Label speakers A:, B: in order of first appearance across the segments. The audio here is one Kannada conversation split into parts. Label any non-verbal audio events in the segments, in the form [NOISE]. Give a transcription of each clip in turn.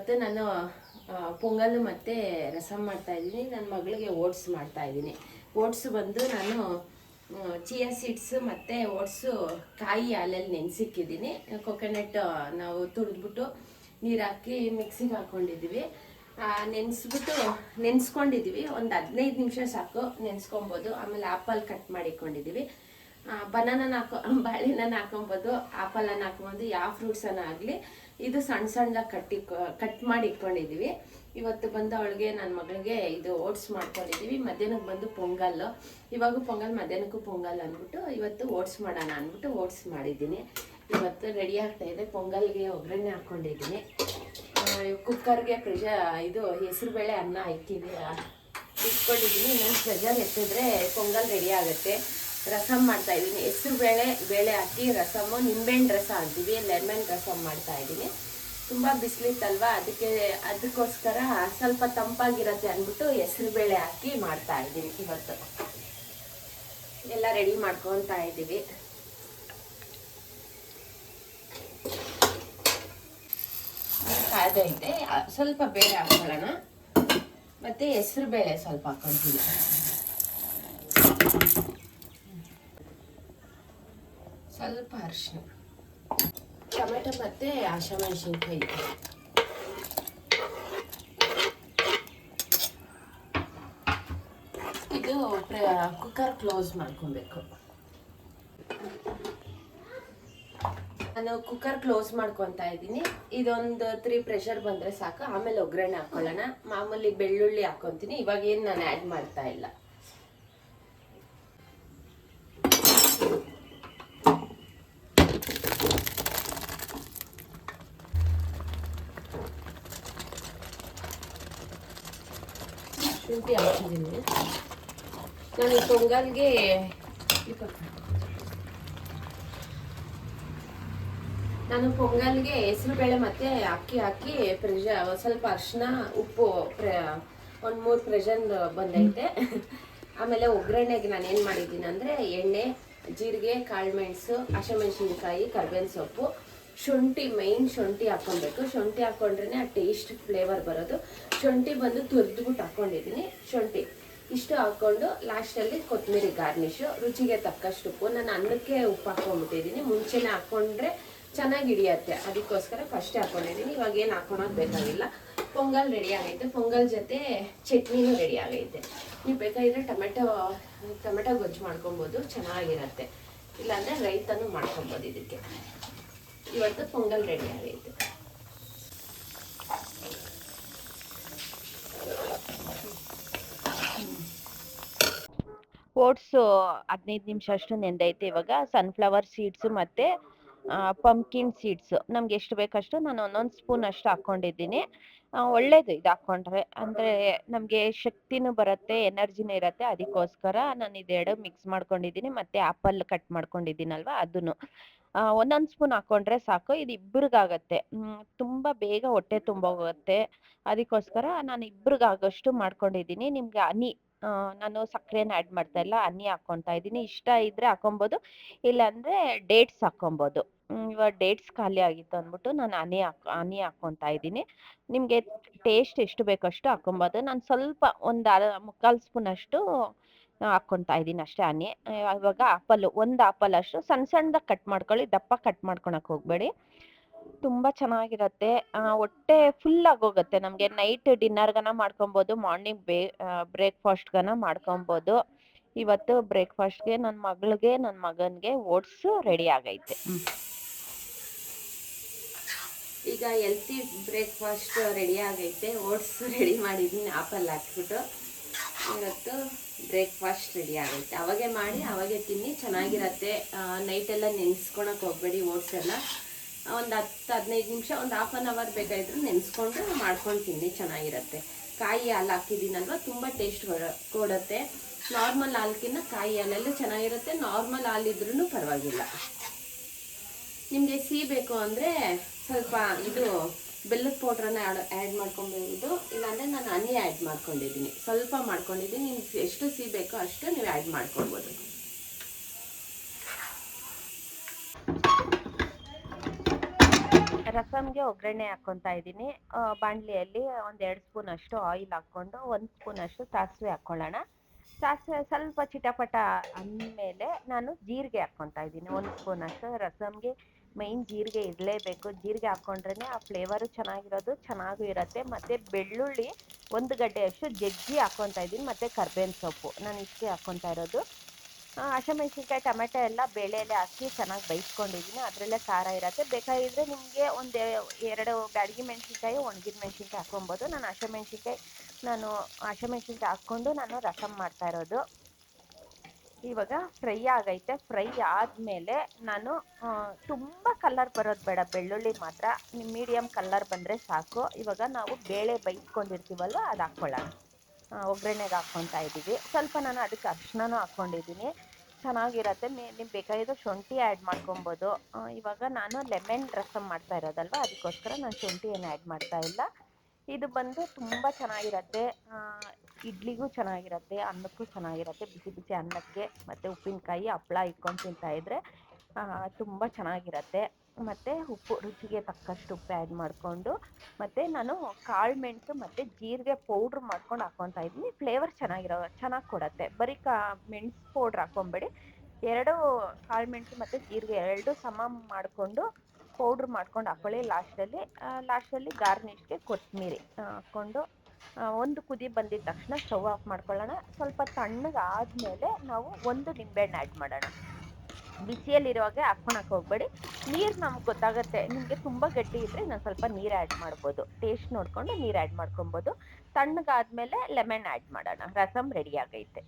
A: ಇವತ್ತು ನಾನು ಪೊಂಗಲ್ ಮತ್ತು ರಸಮ್ ಮಾಡ್ತಾ ಇದ್ದೀನಿ. ನನ್ನ ಮಗಳಿಗೆ ಓಟ್ಸ್ ಮಾಡ್ತಾ ಇದ್ದೀನಿ. ಓಟ್ಸ್ ಬಂದು ನಾನು ಚಿಯಾ ಸೀಡ್ಸ್ ಮತ್ತು ಓಟ್ಸು ಕಾಯಿ ಹಾಲಲ್ಲಿ ನೆನೆಸಿಕ್ಕಿದ್ದೀನಿ. ಕೊಕೊನಟ್ ನಾವು ತುರಿದ್ಬಿಟ್ಟು ನೀರು ಹಾಕಿ ಮಿಕ್ಸಿಗೆ ಹಾಕ್ಕೊಂಡಿದ್ದೀವಿ ನೆನೆಸ್ಬಿಟ್ಟು ನೆನೆಸ್ಕೊಂಡಿದ್ದೀವಿ. ಒಂದು ಹದಿನೈದು ನಿಮಿಷ ಸಾಕು ನೆನೆಸ್ಕೊಬೋದು. ಆಮೇಲೆ ಆಪಲ್ ಕಟ್ ಮಾಡಿಕೊಂಡಿದ್ದೀವಿ. ಬನಾನನ ಹಾಕೋ ಬಾಳೆನ ಹಾಕೊಬೋದು. ಆಪಲನ್ನು ಹಾಕೊಬೋದು. ಯಾವ ಫ್ರೂಟ್ಸನ್ನು ಆಗಲಿ. ಇದು ಸಣ್ಣ ಸಣ್ಣ ಕಟ್ಟಿ ಕಟ್ ಮಾಡಿ ಇಟ್ಕೊಂಡಿದ್ದೀವಿ ಇವತ್ತು ಬಂದು ಅವಳಿಗೆ ನನ್ನ ಮಗಳಿಗೆ ಇದು ಓಟ್ಸ್ ಮಾಡ್ಕೊಂಡಿದ್ದೀವಿ ಮಧ್ಯಾಹ್ನಕ್ಕೆ ಬಂದು ಪೊಂಗಲ್ಲು. ಇವಾಗ ಪೊಂಗಲ್, ಮಧ್ಯಾಹ್ನಕ್ಕೂ ಪೊಂಗಲ್ ಅಂದ್ಬಿಟ್ಟು ಇವತ್ತು ಓಟ್ಸ್ ಮಾಡೋಣ ಅಂದ್ಬಿಟ್ಟು ಓಟ್ಸ್ ಮಾಡಿದ್ದೀನಿ. ಇವತ್ತು ರೆಡಿ ಆಗ್ತಾ ಇದೆ. ಪೊಂಗಲ್ಗೆ ಒಗ್ಗರಣೆ ಹಾಕ್ಕೊಂಡಿದ್ದೀನಿ ಕುಕ್ಕರ್ಗೆ ಪ್ರೆಷ ಇದು ಹೆಸರುಬೇಳೆ ಅನ್ನ ಇಕ್ಕಿದೆ ಇಟ್ಕೊಂಡಿದ್ದೀನಿ. ಇನ್ನೊಂದು ಪ್ರೆಷರ್ ಎತ್ತಿದ್ರೆ ಪೊಂಗಲ್ ರೆಡಿ ಆಗುತ್ತೆ. ರಸಮ್ ಮಾಡ್ತಾ ಇದ್ದೀನಿ. ಹೆಸರು ಬೇಳೆ ಬೇಳೆ ಹಾಕಿ ರಸಮ್ಮು ನಿಂಬೆಹಣ್ಣು ರಸ ಅಂತೀವಿ, ಲೆಮನ್ ರಸಮ್ ಮಾಡ್ತಾ ಇದ್ದೀನಿ. ತುಂಬ ಬಿಸಿಲಿತ್ತಲ್ವಾ, ಅದಕ್ಕೆ ಅದಕ್ಕೋಸ್ಕರ ಸ್ವಲ್ಪ ತಂಪಾಗಿರತ್ತೆ ಅಂದ್ಬಿಟ್ಟು ಹೆಸರು ಬೇಳೆ ಹಾಕಿ ಮಾಡ್ತಾ ಇದ್ದೀನಿ ಇವತ್ತು. ಎಲ್ಲ ರೆಡಿ ಮಾಡ್ಕೊತಾ ಇದ್ದೀವಿ. ಇದೆ ಸ್ವಲ್ಪ ಬೇಳೆ ಹಾಕೊಳ್ಳೋಣ ಮತ್ತೆ ಹೆಸರು ಬೇಳೆ ಸ್ವಲ್ಪ ಹಾಕೊಳ್ತೀನಿ ಸ್ವಲ್ಪ ಅರಿಶಿನ ಟೊಮೆಟೊ ಮತ್ತೆ ಹಸಿಮೆಣಸಿನ್ಕಾಯಿ. ಇದು ಕುಕ್ಕರ್ ಕ್ಲೋಸ್ ಮಾಡ್ಕೊಬೇಕು. ನಾನು ಕುಕ್ಕರ್ ಕ್ಲೋಸ್ ಮಾಡ್ಕೊತಾ ಇದ್ದೀನಿ. ಇದೊಂದು ತ್ರೀ ಪ್ರೆಷರ್ ಬಂದರೆ ಸಾಕು. ಆಮೇಲೆ ಒಗ್ಗರಣೆ ಹಾಕೊಳ್ಳೋಣ. ಮಾಮೂಲಿ ಬೆಳ್ಳುಳ್ಳಿ ಹಾಕೊತೀನಿ. ಇವಾಗ ಏನು ನಾನು ಆ್ಯಡ್ ಮಾಡ್ತಾ ಇಲ್ಲ. ಶುಂಠಿ ಹಾಕಿದ್ದೀನಿ ನಾನು ಈ ಪೊಂಗಲ್ಗೆ ನಾನು ಪೊಂಗಲ್ಗೆ ಹೆಸರು ಬೇಳೆ ಮತ್ತೆ ಅಕ್ಕಿ ಹಾಕಿ ಪ್ರೆಷ ಸ್ವಲ್ಪ ಅರಿಶಿನ ಉಪ್ಪು ಒಂದು ಮೂರು ಪ್ರೆಷನ್ ಬಂದೈತೆ. ಆಮೇಲೆ ಒಗ್ಗರಣೆಗೆ ನಾನು ಏನು ಮಾಡಿದ್ದೀನಿ ಅಂದರೆ ಎಣ್ಣೆ, ಜೀರಿಗೆ ಕಾಳುಮೆಣಸು ಹಸಿಮೆಣಸಿನ್ಕಾಯಿ, ಕರ್ಬೇವಿನ ಸೊಪ್ಪು. ಶುಂಠಿ ಮೈನ್ ಶುಂಠಿ ಹಾಕೊಬೇಕು ಶುಂಠಿ ಹಾಕೊಂಡ್ರೇ ಆ ಟೇಸ್ಟ್ ಫ್ಲೇವರ್ ಬರೋದು. ಶುಂಠಿ ಬಂದು ತುರಿದ್ಬಿಟ್ಟು ಹಾಕೊಂಡಿದ್ದೀನಿ ಶುಂಠಿ ಇಷ್ಟು ಹಾಕ್ಕೊಂಡು ಲಾಸ್ಟಲ್ಲಿ ಕೊತ್ತಂಬರಿ ಗಾರ್ನಿಷು ರುಚಿಗೆ ತಕ್ಕಷ್ಟು ಉಪ್ಪು. ನಾನು ಅನ್ನಕ್ಕೆ ಉಪ್ಪು ಹಾಕ್ಕೊಂಡ್ಬಿಟ್ಟಿದ್ದೀನಿ. ಮುಂಚೆನೇ ಹಾಕ್ಕೊಂಡ್ರೆ ಚೆನ್ನಾಗಿ ಹಿಡಿಯತ್ತೆ. ಅದಕ್ಕೋಸ್ಕರ ಫಸ್ಟೇ ಹಾಕೊಂಡಿದ್ದೀನಿ ಇವಾಗ ಏನು ಹಾಕೊಳೋದು ಬೇಕಾಗಿಲ್ಲ. ಪೊಂಗಲ್ ರೆಡಿ ಆಗೈತೆ. ಪೊಂಗಲ್ ಜೊತೆ ಚಟ್ನಿನೂ ರೆಡಿ ಆಗೈತೆ. ನೀವು ಬೇಕಾಗಿದ್ರೆ ಟೊಮೆಟೊ ಟೊಮೆಟೊ ಗೊಜ್ಜು ಮಾಡ್ಕೊಬೋದು. ಚೆನ್ನಾಗಿರತ್ತೆ. ಇಲ್ಲಾಂದರೆ ರೈತನೂ ಮಾಡ್ಕೊಬೋದು ಇದಕ್ಕೆ. ಇವತ್ತು ಪೊಂಗಲ್ ರೆಡಿ ಆಗೈತೆ.
B: ಓಟ್ಸು ಹದಿನೈದು ನಿಮಿಷ ಅಷ್ಟು ನೆಂದೈತೆ ಇವಾಗ. ಸನ್ಫ್ಲವರ್ ಸೀಡ್ಸು ಮತ್ತು ಪಂಪ್ಕಿನ್ ಸೀಡ್ಸು ನಮ್ಗೆ ಎಷ್ಟು ಬೇಕಷ್ಟು ನಾನು ಒಂದೊಂದು ಸ್ಪೂನ್ ಅಷ್ಟು ಹಾಕ್ಕೊಂಡಿದ್ದೀನಿ ಒಳ್ಳೇದು ಇದು ಹಾಕ್ಕೊಂಡ್ರೆ ಅಂದರೆ ನಮಗೆ ಶಕ್ತಿನೂ ಬರುತ್ತೆ ಎನರ್ಜಿನೂ ಇರುತ್ತೆ. ಅದಕ್ಕೋಸ್ಕರ ನಾನು ಇದೆರಡು ಮಿಕ್ಸ್ ಮಾಡ್ಕೊಂಡಿದ್ದೀನಿ. ಮತ್ತು ಆ್ಯಪಲ್ ಕಟ್ ಮಾಡ್ಕೊಂಡಿದ್ದೀನಲ್ವ, ಅದನ್ನು. ಒಂದೊಂದು ಸ್ಪೂನ್ ಹಾಕೊಂಡ್ರೆ ಸಾಕು. ಇದು ಇಬ್ಬರಿಗಾಗತ್ತೆ ತುಂಬ ಬೇಗ ಹೊಟ್ಟೆ ತುಂಬ ಹೋಗುತ್ತೆ. ಅದಕ್ಕೋಸ್ಕರ ನಾನು ಇಬ್ಬರಿಗಾಗೋಷ್ಟು ಮಾಡ್ಕೊಂಡಿದ್ದೀನಿ. ನಿಮಗೆ ಹನಿ ನಾನು ಸಕ್ಕರೆನ ಆ್ಯಡ್ ಮಾಡ್ತಾ ಇಲ್ಲ. ಹನಿ ಹಾಕ್ಕೊತಾ ಇದ್ದೀನಿ. ಇಷ್ಟ ಇದ್ರೆ ಹಾಕೊಬೋದು ಇಲ್ಲಾಂದರೆ ಡೇಟ್ಸ್ ಹಾಕೊಬೋದು ಹ್ಮ್, ಇವಾಗ ಡೇಟ್ಸ್ ಖಾಲಿ ಆಗಿತ್ತು ಅಂದ್ಬಿಟ್ಟು ನಾನು ಹನಿ ಹಾಕ್ ಹನಿ ಹಾಕ್ಕೊತಾ ಇದ್ದೀನಿ. ನಿಮಗೆ ಟೇಸ್ಟ್ ಎಷ್ಟು ಬೇಕಷ್ಟು ಹಾಕೊಬೋದು ನಾನು ಸ್ವಲ್ಪ ಒಂದು ಮುಕ್ಕಾಲು ಸ್ಪೂನ್ ಅಷ್ಟು ಹಾಕ್ಕೊತಾ ಇದ್ದೀನಿ ಅಷ್ಟೇ ಹನಿ ಆ, ಇವಾಗ ಆಪಲ್ಲು ಒಂದು ಆಪಲ್ ಅಷ್ಟು ಸಣ್ಣ ಸಣ್ಣದಾಗಿ ಕಟ್ ಮಾಡ್ಕೊಳ್ಳಿ ದಪ್ಪ ಕಟ್ ಮಾಡ್ಕೊಳಕ್ಕೆ ಹೋಗಬೇಡಿ. ತುಂಬ ಚೆನ್ನಾಗಿರತ್ತೆ. ಹೊಟ್ಟೆ ಫುಲ್ ಆಗೋಗುತ್ತೆ. ನಮಗೆ ನೈಟ್ ಡಿನ್ನರ್ಗನ ಮಾಡ್ಕೊಬೋದು ಮಾರ್ನಿಂಗ್ ಬೇ ಬ್ರೇಕ್ಫಾಸ್ಟ್ಗನ ಮಾಡ್ಕೊಬೋದು. ಇವತ್ತು ಬ್ರೇಕ್ಫಾಸ್ಟ್ಗೆ ನನ್ನ ಮಗಳಿಗೆ ನನ್ನ ಮಗನಿಗೆ ಓಟ್ಸ್ ರೆಡಿ ಆಗೈತೆ.
A: ಈಗ ಎಲ್ತಿ ಬ್ರೇಕ್ಫಾಸ್ಟ್ ರೆಡಿ ಆಗೈತೆ. ಓಟ್ಸ್ ರೆಡಿ ಮಾಡಿದ್ದೀನಿ ಆಪಲ್ ಹಾಕ್ಬಿಟ್ಟು. ಇವತ್ತು ಬ್ರೇಕ್ಫಾಸ್ಟ್ ರೆಡಿ ಆಗುತ್ತೆ. ಅವಾಗೆ ಮಾಡಿ, ಅವಾಗೆ ತಿನ್ನಿ. ಚೆನ್ನಾಗಿರತ್ತೆ. ನೈಟೆಲ್ಲ ಹೋಗ್ಬೇಡಿ ಓಟ್ಸ್ ಎಲ್ಲ. ಒಂದು ಹತ್ತು, ಹದಿನೈದು ನಿಮಿಷ, ಒಂದು ಹಾಫ್ ಆನ್ ಅವರ್ ಬೇಕಾಯಿದ್ರು ನೆನೆಸ್ಕೊಂಡು ಮಾಡ್ಕೊಂಡು ತಿನ್ನಿ. ಚೆನ್ನಾಗಿರತ್ತೆ. ಕಾಯಿ ಹಾಲು ಹಾಕಿದ್ದೀನಲ್ವ? ತುಂಬ ಟೇಸ್ಟ್ ಕೊಡುತ್ತೆ. ನಾರ್ಮಲ್ ಹಾಲ್ಕಿನ್ನ ಕಾಯಿ ಹಾಲೆಲ್ಲ ಚೆನ್ನಾಗಿರುತ್ತೆ. ನಾರ್ಮಲ್ ಹಾಲಿದ್ರೂ ಪರವಾಗಿಲ್ಲ. ನಿಮಗೆ ಸಿಹಿ ಬೇಕು ಅಂದರೆ ಸ್ವಲ್ಪ ಇದು ಬೆಲ್ಲದ ಪೌಡ್ರನ್ನ ಆ್ಯಡ್ ಮಾಡ್ಕೊಬೋದು ಇಲ್ಲಾಂದರೆ ನಾನು ಹನಿ ಆ್ಯಡ್ ಮಾಡ್ಕೊಂಡಿದ್ದೀನಿ. ಸ್ವಲ್ಪ ಮಾಡ್ಕೊಂಡಿದ್ದೀನಿ. ನಿಮ್ಗೆ ಎಷ್ಟು ಸಿಹಿ ಬೇಕೋ ಅಷ್ಟು ನೀವು ಆ್ಯಡ್ ಮಾಡ್ಕೊಬೋದು ರಸಮ್ಗೆ ಒಗ್ಗರಣೆ ಹಾಕ್ಕೊತಾ ಇದ್ದೀನಿ. ಬಾಣಲಿಯಲ್ಲಿ ಒಂದು ಎರಡು ಸ್ಪೂನ್ ಅಷ್ಟು ಆಯಿಲ್ ಹಾಕ್ಕೊಂಡು, ಒಂದು ಸ್ಪೂನ್ ಅಷ್ಟು ಸಾಸಿವೆ ಹಾಕ್ಕೊಳ್ಳೋಣ. ಸಾಸಿವೆ ಸ್ವಲ್ಪ ಚಿಟಪಟ ಅಂದಮೇಲೆ ನಾನು ಜೀರಿಗೆ ಹಾಕ್ಕೊತಾ ಇದ್ದೀನಿ. ಒಂದು ಸ್ಪೂನ್ ಅಷ್ಟು. ರಸಮ್ಗೆ ಮೈನ್ ಜೀರಿಗೆ ಇರಲೇಬೇಕು ಜೀರಿಗೆ ಹಾಕ್ಕೊಂಡ್ರೆ ಆ ಫ್ಲೇವರು ಚೆನ್ನಾಗಿರೋದು, ಚೆನ್ನಾಗೂ ಇರುತ್ತೆ. ಮತ್ತು ಬೆಳ್ಳುಳ್ಳಿ ಒಂದು ಗಡ್ಡೆ ಅಷ್ಟು ಜಜ್ಜಿ ಹಾಕ್ಕೊತಾ ಇದ್ದೀನಿ. ಮತ್ತು ಕರ್ಬೇವಿನ ಸೊಪ್ಪು. ನಾನು ಇಷ್ಟೇ ಹಾಕ್ಕೊತಾ ಇರೋದು. ಹಸಿಮೆಣ್ಸಿನ್ಕಾಯಿ, ಟೊಮೆಟೊ ಎಲ್ಲ ಬೇಳೆಯಲ್ಲೇ ಹಾಕಿ ಚೆನ್ನಾಗಿ ಬೇಯಿಸ್ಕೊಂಡಿದ್ದೀನಿ. ಅದರಲ್ಲೇ ಖಾರ ಇರುತ್ತೆ. ಬೇಕಾಗಿದ್ದರೆ ನಿಮಗೆ ಒಂದು ಎರಡು ಬ್ಯಾಡಗಿ ಮೆಣಸಿನ್ಕಾಯಿ, ಒಣಗಿದ ಮೆಣಸಿನ್ಕಾಯಿ ಹಾಕ್ಕೊಬೋದು ನಾನು ಹಸಿಮೆಣ್ಸಿನ್ಕಾಯಿ ನಾನು ಹಸಿಮೆಣ್ಸಿನ್ಕಾಯಿ ಹಾಕ್ಕೊಂಡು ನಾನು ರಸಮ್ ಮಾಡ್ತಾ ಇರೋದು. ಇವಾಗ ಫ್ರೈ ಆಗೈತೆ. ಫ್ರೈ ಆದಮೇಲೆ ನಾನು ತುಂಬ ಕಲ್ಲರ್ ಬರೋದು ಬೇಡ. ಬೆಳ್ಳುಳ್ಳಿ ಮಾತ್ರ. ಮೀಡಿಯಮ್ ಕಲ್ಲರ್ ಬಂದರೆ ಸಾಕು. ಇವಾಗ ನಾವು ಬೇಳೆ ಬೇಯಿಸ್ಕೊಂಡಿರ್ತೀವಲ್ವ, ಅದು ಹಾಕ್ಕೊಳ್ಳೋಣ ಒಗ್ಗರಣೆಗೆ ಹಾಕ್ಕೊತಾ ಇದ್ದೀವಿ. ಸ್ವಲ್ಪ ನಾನು ಅದಕ್ಕೆ ಅರಿಶಿನೂ ಹಾಕ್ಕೊಂಡಿದ್ದೀನಿ. ಚೆನ್ನಾಗಿರತ್ತೆ. ಮೇ, ನಿಮ್ಗೆ ಬೇಕಾಗಿದ್ದು ಶುಂಠಿ ಆ್ಯಡ್ ಮಾಡ್ಕೊಬೋದು. ಇವಾಗ ನಾನು ಲೆಮನ್ ರಸಮ್ ಮಾಡ್ತಾ ಇರೋದಲ್ವ, ಅದಕ್ಕೋಸ್ಕರ ನಾನು ಶುಂಠಿ ಏನು ಆ್ಯಡ್ ಮಾಡ್ತಾ ಇಲ್ಲ. ಇದು ಬಂದು ತುಂಬ ಚೆನ್ನಾಗಿರತ್ತೆ. ಇಡ್ಲಿಗೂ ಚೆನ್ನಾಗಿರುತ್ತೆ, ಅನ್ನಕ್ಕೂ ಚೆನ್ನಾಗಿರುತ್ತೆ. ಬಿಸಿ ಬಿಸಿ ಅನ್ನಕ್ಕೆ ಮತ್ತು ಉಪ್ಪಿನಕಾಯಿ ಹಪ್ಪಳ ಇಟ್ಕೊಂಡು ತಿಂತಾ ಇದ್ರೆ ತುಂಬ ಚೆನ್ನಾಗಿರತ್ತೆ. ಮತ್ತು ಉಪ್ಪು, ರುಚಿಗೆ ತಕ್ಕಷ್ಟು ಉಪ್ಪು ಆ್ಯಡ್ ಮಾಡಿಕೊಂಡು, ಮತ್ತು ನಾನು ಕಾಳು ಮೆಣಸು ಮತ್ತು ಜೀರಿಗೆ ಪೌಡ್ರ್ ಮಾಡ್ಕೊಂಡು ಹಾಕ್ಕೊತಾ ಇದ್ದೀನಿ. ಫ್ಲೇವರ್ ಚೆನ್ನಾಗಿರೋ, ಚೆನ್ನಾಗಿ ಕೊಡತ್ತೆ. ಬರೀ ಕಾ, ಮೆಣಸು ಪೌಡ್ರ್ ಹಾಕ್ಕೊಂಬೇಡಿ ಎರಡು ಕಾಳು ಮೆಣಸು ಮತ್ತು ಜೀರಿಗೆ ಎರಡು ಸಮ ಮಾಡಿಕೊಂಡು ಪೌಡ್ರ್ ಮಾಡ್ಕೊಂಡು ಹಾಕ್ಕೊಳ್ಳಿ ಲಾಸ್ಟಲ್ಲಿ ಲಾಸ್ಟಲ್ಲಿ ಗಾರ್ನಿಷ್ಗೆ ಕೊತ್ತಂಬರಿ ಹಾಕ್ಕೊಂಡು ಒಂದು ಕುದಿ ಬಂದಿದ ತಕ್ಷಣ ಸ್ಟವ್ ಆಫ್ ಮಾಡ್ಕೊಳ್ಳೋಣ. ಸ್ವಲ್ಪ ತಣ್ಣಗೆ ಆದಮೇಲೆ ನಾವು ಒಂದು ನಿಂಬೆಹಣ್ಣು ಆ್ಯಡ್ ಮಾಡೋಣ. ಬಿಸಿಯಲ್ಲಿರುವಾಗೆ ಹಾಕ್ಕೊಳಕ್ಕೆ ಹೋಗ್ಬೇಡಿ. ನೀರು ನಮ್ಗೆ ಗೊತ್ತಾಗುತ್ತೆ. ನಿಮಗೆ ತುಂಬ ಗಟ್ಟಿ ಇದ್ದರೆ ನಾನು ಸ್ವಲ್ಪ ನೀರು ಆ್ಯಡ್ ಮಾಡ್ಬೋದು. ಟೇಸ್ಟ್ ನೋಡಿಕೊಂಡು ನೀರು ಆ್ಯಡ್ ಮಾಡ್ಕೊಬೋದು. ತಣ್ಣಗಾದ್ಮೇಲೆ ಲೆಮನ್ ಆ್ಯಡ್ ಮಾಡೋಣ. ರಸಮ್ ರೆಡಿ ಆಗೈತೆ.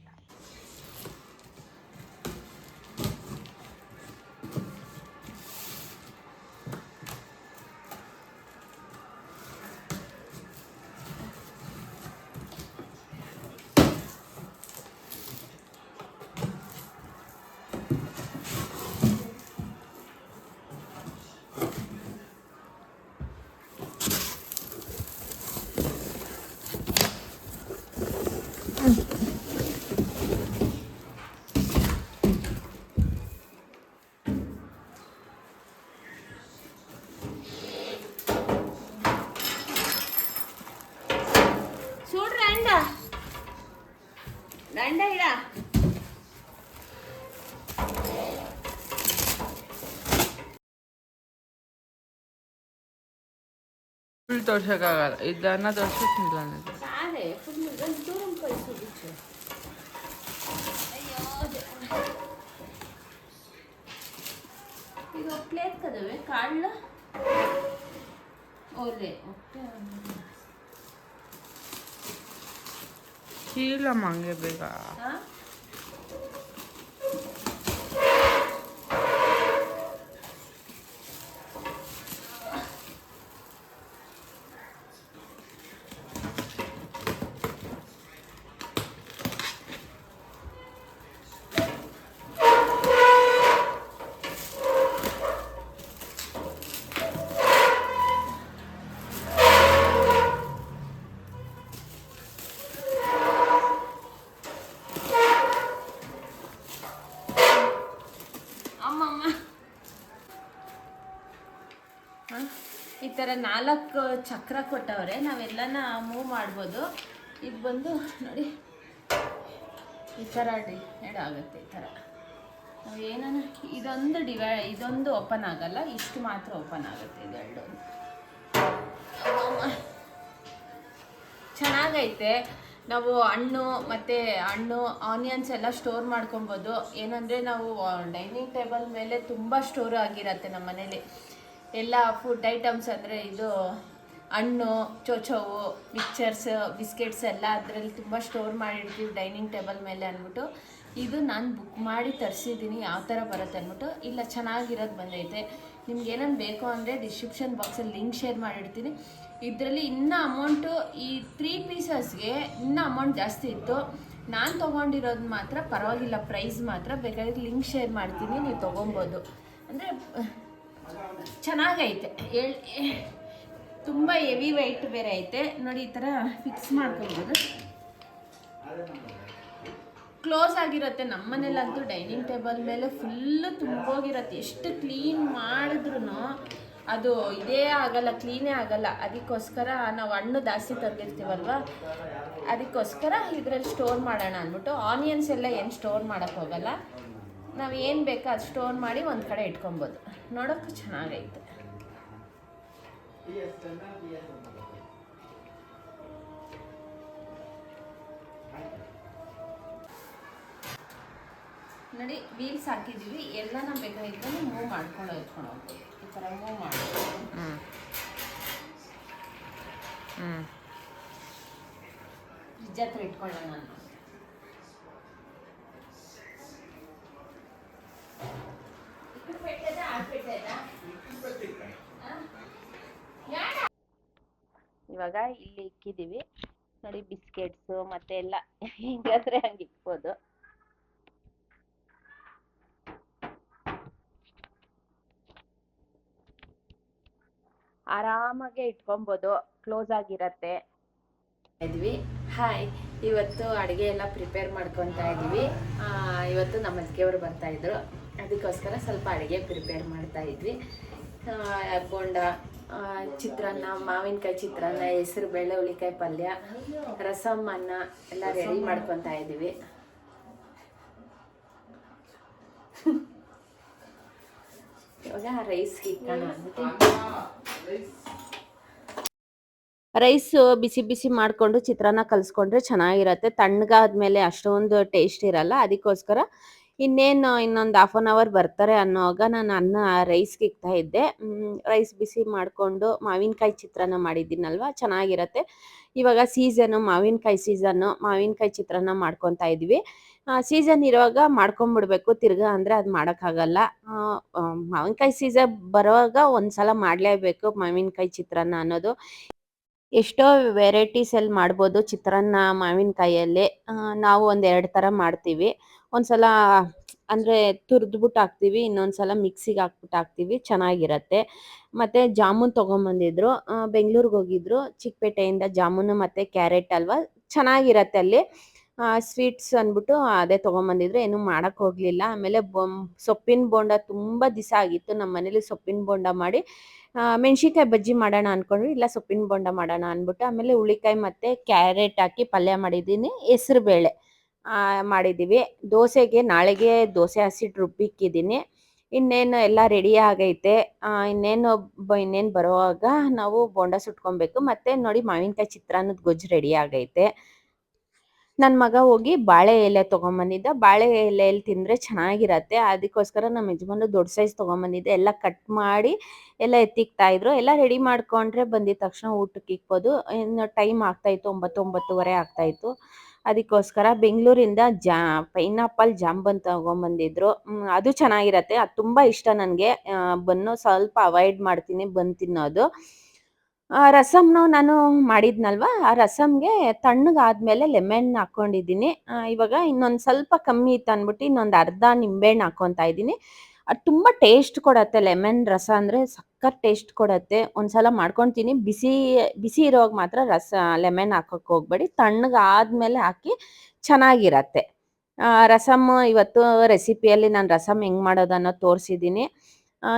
C: ಫುಲ್ ತೋರ್ಸೋಕ್ಕಾಗಲ್ಲ ಇದನ್ನ ತೋರ್ಸೋಕ್ಕಿಲ್ಲ ನನಗೆ ಈಗ ಪ್ಲೇಟ್ ಕದವೆ ಕಾಳ ಒಲೆ
D: ಚೀಲ ಮಂಗೆ ಬೇಗ
C: ಥರ ನಾಲ್ಕು ಚಕ್ರ ಕೊಟ್ಟವ್ರೆ, ನಾವೆಲ್ಲನ ಮೂವ್ ಮಾಡ್ಬೋದು. ಇದು ಬಂದು ನೋಡಿ, ಈ ಥರ ಡಿವೈಡ್ ಆಗುತ್ತೆ ಈ ಥರ ನಾವು ಏನನ್ನ ಇದೊಂದು ಡಿವೈ ಇದೊಂದು ಓಪನ್ ಆಗಲ್ಲ, ಇಷ್ಟು ಮಾತ್ರ ಓಪನ್ ಆಗುತ್ತೆ ಇದೆರಡು. ಚೆನ್ನಾಗೈತೆ. ನಾವು ಹಣ್ಣು ಮತ್ತು ಹಣ್ಣು ಆನಿಯನ್ಸ್ ಎಲ್ಲ ಸ್ಟೋರ್ ಮಾಡ್ಕೊಬೋದು. ಏನಂದರೆ ನಾವು ಡೈನಿಂಗ್ ಟೇಬಲ್ ಮೇಲೆ ತುಂಬ ಸ್ಟೋರ್ ಆಗಿರತ್ತೆ ನಮ್ಮ ಮನೇಲಿ ಎಲ್ಲ ಫುಡ್ ಐಟಮ್ಸ್ ಅಂದರೆ ಇದು ಹಣ್ಣು, ಚೋಚೋವು ಮಿಕ್ಚರ್ಸ್ ಬಿಸ್ಕೆಟ್ಸ್ ಎಲ್ಲ ಅದರಲ್ಲಿ ತುಂಬ ಸ್ಟೋರ್ ಮಾಡಿರ್ತೀವಿ ಡೈನಿಂಗ್ ಟೇಬಲ್ ಮೇಲೆ ಅಂದ್ಬಿಟ್ಟು. ಇದು ನಾನು ಬುಕ್ ಮಾಡಿ ತರಿಸಿದ್ದೀನಿ, ಯಾವ ಥರ ಬರುತ್ತೆ ಅಂದ್ಬಿಟ್ಟು. ಇಲ್ಲ, ಚೆನ್ನಾಗಿರೋದು ಬಂದೈತೆ. ನಿಮ್ಗೆ ಏನೇನು ಬೇಕು ಅಂದರೆ ಡಿಸ್ಕ್ರಿಪ್ಷನ್ ಬಾಕ್ಸಲ್ಲಿ ಲಿಂಕ್ ಶೇರ್ ಮಾಡಿರ್ತೀನಿ. ಇದರಲ್ಲಿ ಇನ್ನೂ ಅಮೌಂಟು ಈ ತ್ರೀ ಪೀಸಸ್ಗೆ ಇನ್ನೂ ಅಮೌಂಟ್ ಜಾಸ್ತಿ ಇತ್ತು. ನಾನು ತೊಗೊಂಡಿರೋದು ಮಾತ್ರ ಪರವಾಗಿಲ್ಲ ಪ್ರೈಸ್ ಮಾತ್ರ ಬೇಕಾದ್ರೆ ಲಿಂಕ್ ಶೇರ್ ಮಾಡ್ತೀನಿ, ನೀವು ತೊಗೊಬೋದು. ಅಂದರೆ ಚೆನ್ನಾಗೈತೆ. ಹೇಳಿ ತುಂಬ ಹೆವಿ ವೈಟ್ ಬೇರೆ ಐತೆ. ನೋಡಿ ಈ ಥರ ಫಿಕ್ಸ್ ಮಾಡ್ಕೊಬೋದು. ಕ್ಲೋಸ್ ಆಗಿರುತ್ತೆ. ನಮ್ಮ ಮನೇಲಂತೂ ಡೈನಿಂಗ್ ಟೇಬಲ್ ಮೇಲೆ ಫುಲ್ಲು ತುಂಬೋಗಿರುತ್ತೆ. ಎಷ್ಟು ಕ್ಲೀನ್ ಮಾಡಿದ್ರು ಅದು ಇದೇ ಆಗಲ್ಲ ಕ್ಲೀನೇ ಆಗಲ್ಲ. ಅದಕ್ಕೋಸ್ಕರ ನಾವು ಹಣ್ಣು ಜಾಸ್ತಿ ತಂದಿರ್ತೀವಲ್ವ? ಅದಕ್ಕೋಸ್ಕರ ಇದ್ರಲ್ಲಿ ಸ್ಟೋರ್ ಮಾಡೋಣ ಅಂದ್ಬಿಟ್ಟು ಆನಿಯನ್ಸ್ ಎಲ್ಲ ಏನು ಸ್ಟೋರ್ ಮಾಡೋಕ್ಕೆ ಹೋಗಲ್ಲ. ನಾವು ಏನು ಬೇಕೋ ಅದು ಸ್ಟೋರ್ ಮಾಡಿ ಒಂದು ಕಡೆ ಇಟ್ಕೊಬೋದು. ನೋಡೋಕ್ಕೂ ಚೆನ್ನಾಗೈತೆ. ನೋಡಿ ವೀಲ್ಸ್ ಹಾಕಿದ್ದೀವಿ ಎಲ್ಲನ ಬೇಕಾಗಿದ್ದನ್ನು ಮೂವ್ ಮಾಡ್ಕೊಂಡು ಹೋಗ್ಕೊಂಡು ಹೋಗ್ಬೋದು. ಈ ಥರ ಮೂವ್ ಮಾಡಿ
D: ಹ್ಞೂ
C: ಹತ್ರ ಇಟ್ಕೊಳ್ಳೋಣ ನಾನು
A: ಇವಾಗ ಇಲ್ಲಿ ಇಕ್ಕಿದೀವಿ. ನೋಡಿ ಬಿಸ್ಕೆಟ್ಸ್ ಮತ್ತೆ ಎಲ್ಲ [LAUGHS] ಹಿಂಗಾದ್ರೆ ಹಂಗೆ ಇಕ್ಬೋದು. ಆರಾಮಾಗೆ ಇಟ್ಕೊಬೋದು. ಕ್ಲೋಸ್ ಆಗಿರತ್ತೆ.
C: ಇದ್ವಿ. ಹಾಯ್ ಇವತ್ತು ಅಡುಗೆ ಎಲ್ಲ ಪ್ರಿಪೇರ್ ಮಾಡ್ಕೊತಾ ಇದೀವಿ. ಇವತ್ತು ನಮ್ಮ ಅಜ್ಜಿಯವರು ಬರ್ತಾ ಇದ್ರು. ಅದಕ್ಕೋಸ್ಕರ ಸ್ವಲ್ಪ ಅಡುಗೆ ಪ್ರಿಪೇರ್ ಮಾಡ್ತಾ ಇದ್ವಿ. ಬೋಂಡ ಚಿತ್ರಾನ್ನ ಮಾವಿನಕಾಯಿ ಚಿತ್ರಾನ್ನ ಹೆಸರು ಬೇಳೆ ಹುಳಿಕಾಯಿ ಪಲ್ಯ ರಸಮ್ ಅನ್ನ ಎಲ್ಲ ರೆಡಿ ಮಾಡ್ಕೊತಾ ಇದ್ದೀವಿ. ಇವಾಗ ಅಂದ್ಬಿಟ್ಟು.
A: ರೈಸ್ ಬಿಸಿ ಬಿಸಿ ಮಾಡಿಕೊಂಡು ಚಿತ್ರಾನ್ನ ಕಲಿಸ್ಕೊಂಡ್ರೆ ಚೆನ್ನಾಗಿರತ್ತೆ. ತಣ್ಣಗಾದ್ಮೇಲೆ ಅಷ್ಟೊಂದು ಟೇಸ್ಟ್ ಇರಲ್ಲ. ಅದಕ್ಕೋಸ್ಕರ ಇನ್ನೇನು ಇನ್ನೊಂದು ಹಾಫ್ ಆನ್ ಅವರ್ ಬರ್ತಾರೆ ಅನ್ನೋವಾಗ ನಾನು ಅನ್ನ ರೈಸ್ಗೆ ಇಕ್ತಾ ಇದ್ದೆ. ರೈಸ್ ಬಿಸಿ ಮಾಡಿಕೊಂಡು ಮಾವಿನಕಾಯಿ ಚಿತ್ರಾನ್ನ ಮಾಡಿದ್ದೀನಲ್ವ? ಚೆನ್ನಾಗಿರತ್ತೆ. ಇವಾಗ ಸೀಸನು ಮಾವಿನಕಾಯಿ ಸೀಸನ್ನು ಮಾವಿನಕಾಯಿ ಚಿತ್ರಾನ್ನ ಮಾಡ್ಕೊತಾ ಇದ್ವಿ. ಸೀಸನ್ ಇರುವಾಗ ಮಾಡ್ಕೊಂಬಿಡ್ಬೇಕು. ತಿರ್ಗಾ ಅಂದರೆ ಅದು ಮಾಡೋಕ್ಕಾಗಲ್ಲ. ಮಾವಿನಕಾಯಿ ಸೀಸನ್ ಬರುವಾಗ ಒಂದ್ಸಲ ಮಾಡಲೇಬೇಕು ಮಾವಿನಕಾಯಿ ಚಿತ್ರಾನ್ನ ಅನ್ನೋದು. ಎಷ್ಟೋ ವೆರೈಟೀಸಲ್ಲಿ ಮಾಡ್ಬೋದು ಚಿತ್ರಾನ್ನ ಮಾವಿನಕಾಯಲ್ಲಿ. ನಾವು ಒಂದು ಎರಡು ಥರ ಮಾಡ್ತೀವಿ. ಒಂದ್ಸಲ, ಅಂದರೆ ತುರಿದ್ಬಿಟ್ಟು ಹಾಕ್ತೀವಿ, ಇನ್ನೊಂದ್ಸಲ ಮಿಕ್ಸಿಗೆ ಹಾಕ್ಬಿಟ್ಟು ಹಾಕ್ತೀವಿ, ಚೆನ್ನಾಗಿರತ್ತೆ. ಮತ್ತು ಜಾಮೂನ್ ತೊಗೊಂಬಂದಿದ್ರು ಬೆಂಗಳೂರಿಗೆ ಹೋಗಿದ್ರು, ಚಿಕ್ಕಪೇಟೆಯಿಂದ ಜಾಮೂನು ಮತ್ತು ಕ್ಯಾರೆಟ್ ಅಲ್ವಾ, ಚೆನ್ನಾಗಿರತ್ತೆ ಅಲ್ಲಿ. ಸ್ವೀಟ್ಸ್ ಅಂದ್ಬಿಟ್ಟು ಅದೇ ತೊಗೊಂಬಂದಿದ್ರು, ಏನು ಹೋಗಲಿಲ್ಲ. ಆಮೇಲೆ ಬೊಂ ಸೊಪ್ಪಿನ ಬೋಂಡ ತುಂಬ ದಿವಸ ಆಗಿತ್ತು ನಮ್ಮ ಮನೇಲಿ ಸೊಪ್ಪಿನ ಬೋಂಡ ಮಾಡಿ. ಮೆಣಸಿನ್ಕಾಯಿ ಬಜ್ಜಿ ಮಾಡೋಣ ಅನ್ಕೊಂಡ್ವಿ, ಇಲ್ಲ ಸೊಪ್ಪಿನ ಬೋಂಡ ಮಾಡೋಣ ಅಂದ್ಬಿಟ್ಟು, ಆಮೇಲೆ ಹುಳಿಕಾಯಿ ಮತ್ತು ಕ್ಯಾರೆಟ್ ಹಾಕಿ ಪಲ್ಯ ಮಾಡಿದ್ದೀನಿ, ಹೆಸ್ರು ಬೇಳೆ. ಮಾಡಿದ್ದೀವಿ. ದೋಸೆಗೆ ನಾಳೆಗೆ ದೋಸೆ ಹಸಿಟ್ಟು ರುಬ್ಬಿಕ್ಕಿದ್ದೀನಿ ಇನ್ನೇನು ಎಲ್ಲ ರೆಡಿ ಆಗೈತೆ. ಇನ್ನೇನು ಬ, ಇನ್ನೇನು ಬರುವಾಗ ನಾವು ಬೋಂಡ ಸುಟ್ಕೊಬೇಕು. ಮತ್ತು ನೋಡಿ ಮಾವಿನಕಾಯಿ ಚಿತ್ರಾನ್ನದ ಗೊಜ್ಜು ರೆಡಿ ಆಗೈತೆ. ನನ್ನ ಮಗ ಹೋಗಿ ಬಾಳೆ ಎಲೆ ತೊಗೊಂಬಂದಿದ್ದ. ಬಾಳೆ ಎಲೆಯಲ್ಲಿ ತಿಂದರೆ ಚೆನ್ನಾಗಿರತ್ತೆ. ಅದಕ್ಕೋಸ್ಕರ ನಮ್ಮ ಯಜಮಾನ್ರು ದೊಡ್ಡ ಸೈಜ್ ತೊಗೊಂಬಂದಿದ್ದೆ. ಎಲ್ಲ ಕಟ್ ಮಾಡಿ ಎಲ್ಲ ಎತ್ತಿಕ್ತಾ ಇದ್ರು. ಎಲ್ಲ ರೆಡಿ ಮಾಡ್ಕೊಂಡ್ರೆ ಬಂದಿದ ತಕ್ಷಣ ಊಟಕ್ಕೆ ಇಕ್ಬೋದು ಇನ್ನು ಟೈಮ್ ಆಗ್ತಾಯಿತ್ತು ಒಂಬತ್ತು ಒಂಬತ್ತುವರೆ ಆಗ್ತಾಯಿತ್ತು ಅದಕ್ಕೋಸ್ಕರ ಬೆಂಗಳೂರಿಂದ ಜಾ, ಪೈನಾಪಲ್ ಜಾಂಬನ್ ತಗೊಂಬಂದಿದ್ರು. ಅದು ಚೆನ್ನಾಗಿರತ್ತೆ. ಅದು ತುಂಬ ಇಷ್ಟ ನನಗೆ. ಬನ್ನು ಸ್ವಲ್ಪ ಅವಾಯ್ಡ್ ಮಾಡ್ತೀನಿ ಬನ್ ತಿನ್ನೋದು. ರಸಮ್ನು ನಾನು ಮಾಡಿದ್ನಲ್ವ? ಆ ರಸಮ್ಗೆ ತಣ್ಣಗಾದ್ಮೇಲೆ ಲೆಮನ್ ಹಾಕ್ಕೊಂಡಿದ್ದೀನಿ ಇವಾಗ ಇನ್ನೊಂದು ಸ್ವಲ್ಪ ಕಮ್ಮಿ ಇತ್ತು ಅಂದ್ಬಿಟ್ಟು ಇನ್ನೊಂದು ಅರ್ಧ ನಿಂಬೆಹಣ್ಣು ಹಾಕ್ಕೊತಾ ಇದ್ದೀನಿ. ಅದು ತುಂಬ ಟೇಸ್ಟ್ ಕೊಡತ್ತೆ ಲೆಮನ್ ರಸ ಅಂದರೆ ಸಖತ್ ಟೇಸ್ಟ್ ಕೊಡತ್ತೆ. ಒಂದ್ಸಲ ಮಾಡ್ಕೊತೀನಿ. ಬಿಸಿ ಬಿಸಿ ಇರೋವಾಗ ಮಾತ್ರ ರಸ ಲೆಮನ್ ಹಾಕೋಕೆ ಹೋಗ್ಬೇಡಿ. ತಣ್ಣಗಾದ್ಮೇಲೆ ಹಾಕಿ ಚೆನ್ನಾಗಿರತ್ತೆ. ರಸಮ್ ಇವತ್ತು ರೆಸಿಪಿಯಲ್ಲಿ ನಾನು ರಸಮ್ ಹೆಂಗೆ ಮಾಡೋದು ಅನ್ನೋದು ತೋರಿಸಿದ್ದೀನಿ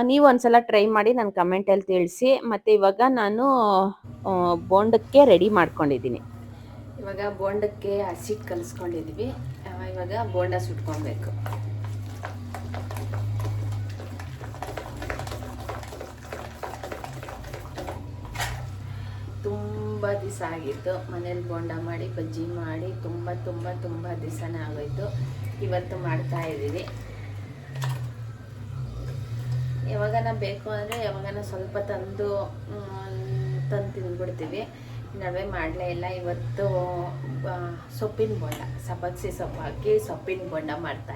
A: ನೀವು ಒಂದ್ಸಲ ಟ್ರೈ ಮಾಡಿ ನನ್ನ ಕಮೆಂಟಲ್ಲಿ ತಿಳಿಸಿ. ಮತ್ತು ಇವಾಗ ನಾನು ಬೋಂಡಕ್ಕೆ ರೆಡಿ ಮಾಡ್ಕೊಂಡಿದ್ದೀನಿ
C: ಇವಾಗ ಬೋಂಡಕ್ಕೆ ಹಸಿಟ್ಟು ಕಲಿಸ್ಕೊಂಡಿದ್ವಿ. ಇವಾಗ ಬೋಂಡ ಸುಟ್ಕೊಬೇಕು ತುಂಬ ದಿವಸ ಆಗಿತ್ತು. ಮನೇಲಿ ಬೋಂಡ ಮಾಡಿ, ಬಜ್ಜಿ ಮಾಡಿ, ತುಂಬ ತುಂಬ ತುಂಬ ದಿವಸನೇ ಆಗೋಯ್ತು. ಇವತ್ತು ಮಾಡ್ತಾ ಇದ್ದೀವಿ ಯಾವಾಗನ ಬೇಕು ಅಂದರೆ ಯಾವಾಗನ ಸ್ವಲ್ಪ ತಂದು ತಂದು ತಿಂದ್ಬಿಡ್ತೀವಿ. ನಡುವೆ ಮಾಡಲೇ ಇಲ್ಲ. ಇವತ್ತು ಸೊಪ್ಪಿನ ಬೋಂಡ, ಸಬ್ಬಕ್ಸಿ ಸೊಪ್ಪು ಹಾಕಿ ಸೊಪ್ಪಿನ ಬೋಂಡ ಮಾಡ್ತಾ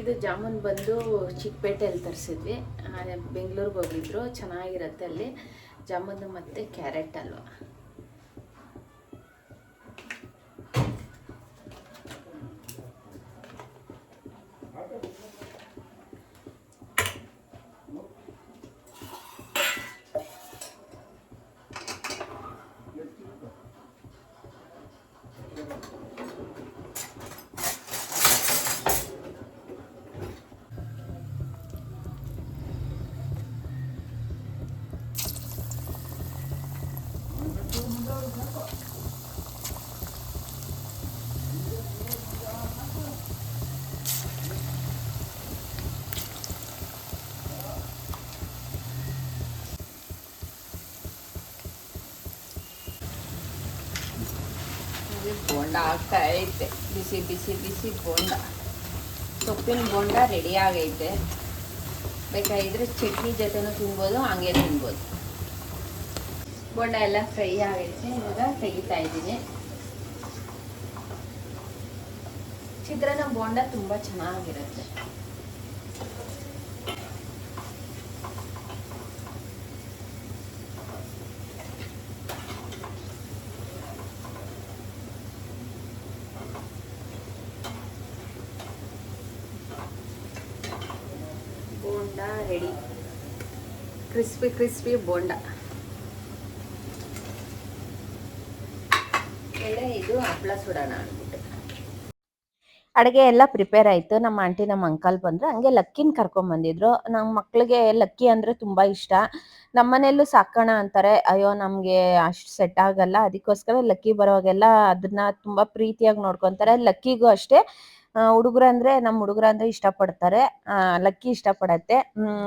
C: ಇದು ಜಾಮೂನ್ ಬಂದು ಚಿಕ್ಕಪೇಟೆಯಲ್ಲಿ ತರಿಸಿದ್ವಿ. ಬೆಂಗಳೂರಿಗೆ ಹೋಗಿದ್ರು. ಚೆನ್ನಾಗಿರುತ್ತೆ ಅಲ್ಲಿ. ಜಾಮೂನು ಮತ್ತು ಕ್ಯಾರೆಟ್ ಹಲ್ವ ಆಗ್ತಾ ಐತೆ. ಬಿಸಿ ಬಿಸಿ ಬಿಸಿ ಬೋಂಡ. ಸೊಪ್ಪಿನ ಬೋಂಡ ರೆಡಿ ಆಗೈತೆ. ಬೇಕಾಗಿದ್ರೆ ಚಟ್ನಿ ಜೊತೆನೂ ತಿನ್ಬೋದು, ಹಂಗೆ ತಿನ್ಬೋದು. ಬೋಂಡ ಎಲ್ಲ ಫ್ರೈ ಆಗೈತೆ. ಇವಾಗ ತೆಗಿತಾ ಇದ್ದೀನಿ. ಚಿತ್ರಾನ್ನ ಬೋಂಡ ತುಂಬ ಚೆನ್ನಾಗಿರುತ್ತೆ. ಕ್ರಿಸ್ಪಿ ಕ್ರಿಸ್ಪಿ ಬೋಂಡ ಇದು ಹಪ್ಪಳ ಸುಡೋಣ ಅಂದ್ಬಿಟ್ಟು.
A: ಅಡುಗೆ ಎಲ್ಲ ಪ್ರಿಪೇರ್ ಆಯಿತು. ನಮ್ಮ ಆಂಟಿ ನಮ್ಮ ಅಂಕಲ್ ಬಂದರು. ಹಂಗೆ ಲಕ್ಕಿನ ಕರ್ಕೊಂಬಂದಿದ್ರು ನಮ್ಮ ಮಕ್ಳಿಗೆ ಲಕ್ಕಿ ಅಂದರೆ ತುಂಬ ಇಷ್ಟ. ನಮ್ಮ ಮನೆಯಲ್ಲೂ ಸಾಕೋಣ ಅಂತಾರೆ. ಅಯ್ಯೋ ನಮಗೆ ಅಷ್ಟು ಸೆಟ್ ಆಗಲ್ಲ. ಅದಕ್ಕೋಸ್ಕರ ಲಕ್ಕಿ ಬರೋವಾಗೆಲ್ಲ ಅದನ್ನ ತುಂಬ ಪ್ರೀತಿಯಾಗಿ ನೋಡ್ಕೊತಾರೆ. ಲಕ್ಕಿಗೂ ಅಷ್ಟೇ. ಹುಡುಗರು ಅಂದರೆ ನಮ್ಮ ಹುಡುಗರು ಅಂದರೆ ಇಷ್ಟಪಡ್ತಾರೆ. ಲಕ್ಕಿ ಇಷ್ಟಪಡತ್ತೆ.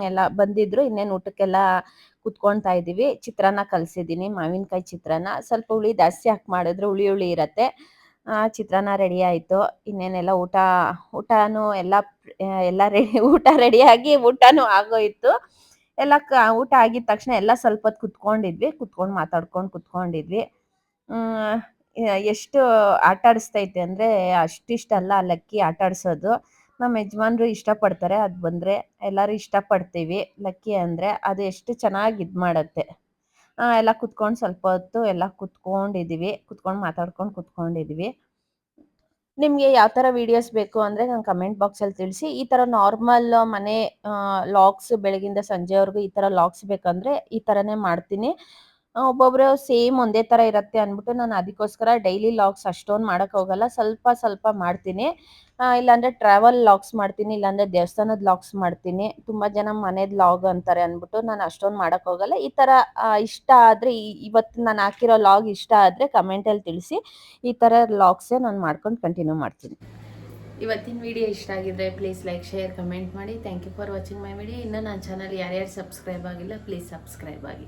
A: ಎಲ್ಲ ಬಂದಿದ್ರು ಇನ್ನೇನು ಊಟಕ್ಕೆಲ್ಲ ಕುತ್ಕೊಳ್ತಾ ಇದ್ದೀವಿ ಚಿತ್ರಾನ್ನ ಕಲ್ಸಿದೀನಿ ಮಾವಿನಕಾಯಿ ಚಿತ್ರಾನ್ನ. ಸ್ವಲ್ಪ ಹುಳಿ ಜಾಸ್ತಿ ಹಾಕಿ ಮಾಡಿದ್ರೆ ಹುಳಿ ಹುಳಿ ಇರತ್ತೆ. ಆ, ಚಿತ್ರಾನ್ನ ರೆಡಿ ಆಯ್ತು. ಇನ್ನೇನೆಲ್ಲ ಊಟ ಊಟನೂ ಎಲ್ಲ ಎಲ್ಲ ರೆಡಿ ಊಟ ರೆಡಿಯಾಗಿ ಊಟನೂ ಆಗೋಯ್ತು. ಎಲ್ಲ ಊಟ ಆಗಿದ ತಕ್ಷಣ ಎಲ್ಲ ಸ್ವಲ್ಪ ಹೊತ್ತು ಕುತ್ಕೊಂಡಿದ್ವಿ. ಕುತ್ಕೊಂಡು ಮಾತಾಡ್ಕೊಂಡು ಕುತ್ಕೊಂಡಿದ್ವಿ. ಎಷ್ಟು ಆಟ ಆಡಿಸ್ತೈತೆ ಅಂದರೆ ಅಷ್ಟಿಷ್ಟಲ್ಲ ಲಕ್ಕಿ ಆಟ ನಮ್ಮ ಯಜಮಾನ್ರು ಇಷ್ಟಪಡ್ತಾರೆ, ಅದು ಬಂದರೆ ಎಲ್ಲರೂ ಇಷ್ಟಪಡ್ತೀವಿ. ಲಕ್ಕಿ ಅಂದರೆ ಅದು ಎಷ್ಟು ಚೆನ್ನಾಗಿ ಇದು ಮಾಡುತ್ತೆ. ಎಲ್ಲ ಕುತ್ಕೊಂಡು ಸ್ವಲ್ಪ ಹೊತ್ತು ಎಲ್ಲ ಕುತ್ಕೊಂಡಿದ್ದೀವಿ ಕುತ್ಕೊಂಡು ಮಾತಾಡ್ಕೊಂಡು ಕುತ್ಕೊಂಡಿದ್ದೀವಿ ನಿಮಗೆ ಯಾವ ಥರ ವೀಡಿಯೋಸ್ ಬೇಕು ಅಂದರೆ ನಂಗೆ ಕಮೆಂಟ್ ಬಾಕ್ಸಲ್ಲಿ ತಿಳಿಸಿ. ಈ ಥರ ನಾರ್ಮಲ್ ಮನೆ ಲಾಕ್ಸ್ ಬೆಳಗಿಂದ ಸಂಜೆವರೆಗೂ ಈ ಥರ ಲಾಕ್ಸ್ ಬೇಕಂದ್ರೆ ಈ ಥರನೇ ಮಾಡ್ತೀನಿ. ಒಬ್ಬೊಬ್ರು ಸೇಮ್ ಒಂದೇ ತರ ಇರತ್ತೆ ಅಂದ್ಬಿಟ್ಟು ನಾನು ಅದಕ್ಕೋಸ್ಕರ ಡೈಲಿ ಲಾಗ್ಸ್ ಅಷ್ಟೊಂದು ಮಾಡಕ್ ಹೋಗಲ್ಲ. ಸ್ವಲ್ಪ ಸ್ವಲ್ಪ ಮಾಡ್ತೀನಿ. ಇಲ್ಲಾಂದ್ರೆ ಟ್ರಾವೆಲ್ ಲಾಗ್ಸ್ ಮಾಡ್ತೀನಿ, ಇಲ್ಲಾಂದ್ರೆ ದೇವಸ್ಥಾನದ ಲಾಕ್ಸ್ ಮಾಡ್ತೀನಿ. ತುಂಬ ಜನ ಮನೆದ ಲಾಗ್ ಅಂತಾರೆ ಅಂದ್ಬಿಟ್ಟು ನಾನು ಅಷ್ಟೊಂದು ಮಾಡಕ್ ಹೋಗಲ್ಲ. ಈ ಥರ ಇಷ್ಟ ಆದರೆ ಇವತ್ತು ನಾನು ಹಾಕಿರೋ ಲಾಗ್ ಇಷ್ಟ ಆದರೆ ಕಮೆಂಟಲ್ಲಿ ತಿಳಿಸಿ. ಈ ಥರ ಲಾಗ್ಸೇ ನಾನು ಮಾಡ್ಕೊಂಡು ಕಂಟಿನ್ಯೂ ಮಾಡ್ತೀನಿ.
C: ಇವತ್ತಿನ ವಿಡಿಯೋ ಇಷ್ಟ ಆಗಿದ್ರೆ ಪ್ಲೀಸ್ ಲೈಕ್ ಶೇರ್ ಕಮೆಂಟ್ ಮಾಡಿ. Thank you for watching my video ಇನ್ನೂ ನನ್ನ ಚಾನಲ್ ಯಾರ್ಯಾರು ಸಬ್ಸ್ಕ್ರೈಬ್ ಆಗಿಲ್ಲ ಪ್ಲೀಸ್ ಸಬ್ಸ್ಕ್ರೈಬ್ ಆಗಿ.